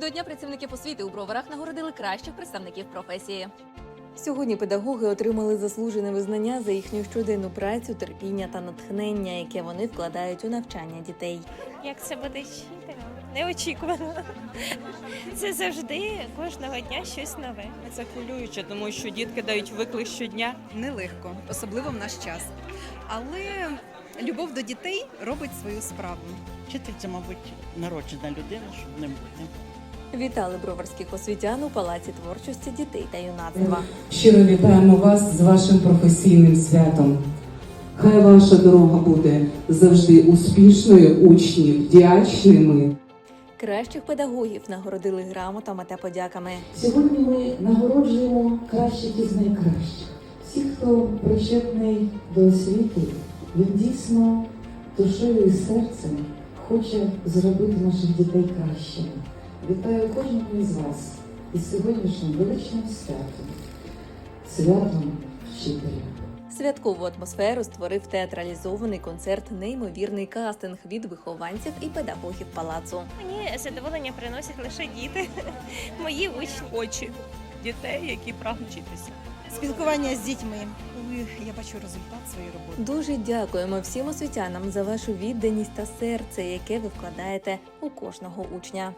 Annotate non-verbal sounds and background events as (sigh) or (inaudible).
До Дня працівників освіти у броварах нагородили кращих представників професії. Сьогодні педагоги отримали заслужене визнання за їхню щоденну працю, терпіння та натхнення, яке вони вкладають у навчання дітей. Як це буде вчителем? Неочікувано. Це завжди кожного дня щось нове. Це хвилююче, тому що дітки дають виклик щодня. нелегко, особливо в наш час. Але любов до дітей робить свою справу. Вчитель це, мабуть, народжена людина, щоб ним бути. Вітали броварських освітян у палаці творчості дітей та юнацтва. Щиро вітаємо вас з вашим професійним святом. Хай ваша дорога буде завжди успішною, учні вдячними. Кращих педагогів нагородили грамотами та подяками. Сьогодні ми нагороджуємо кращих із найкращих. Всі, хто причетний до освіти, він дійсно душею і серцем хоче зробити наших дітей кращими. Вітаю кожного із вас із сьогоднішнім величним святом, святом вчителя. Святкову атмосферу створив театралізований концерт Неймовірний кастинг від вихованців і педагогів палацу. Мені задоволення приносять лише діти, (laughs) мої учні. Очі дітей, які прагнуть вчитися. Спілкування з дітьми. Ой, Я бачу результат своєї роботи. Дуже дякуємо всім освітянам за вашу відданість та серце, яке ви вкладаєте у кожного учня.